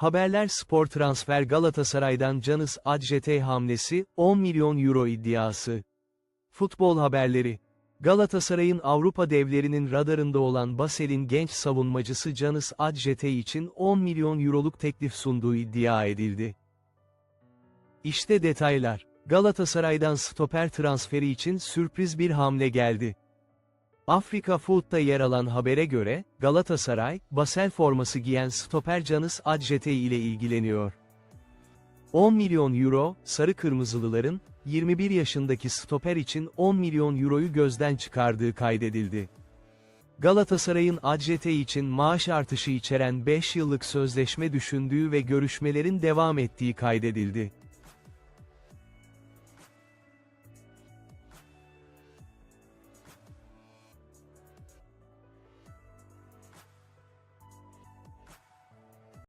Haberler Spor Transfer Galatasaray'dan Canis Adjetey hamlesi, 10 milyon euro iddiası. Futbol haberleri. Galatasaray'ın Avrupa devlerinin radarında olan Basel'in genç savunmacısı Canis Adjetey için 10 milyon euroluk teklif sunduğu iddia edildi. İşte detaylar. Galatasaray'dan stoper transferi için sürpriz bir hamle geldi. Afrika Food'da yer alan habere göre, Galatasaray, Basel forması giyen stoper Canis Adjetey ile ilgileniyor. 10 milyon euro, Sarı Kırmızılıların, 21 yaşındaki stoper için 10 milyon euroyu gözden çıkardığı kaydedildi. Galatasaray'ın Adjetey için maaş artışı içeren 5 yıllık sözleşme düşündüğü ve görüşmelerin devam ettiği kaydedildi.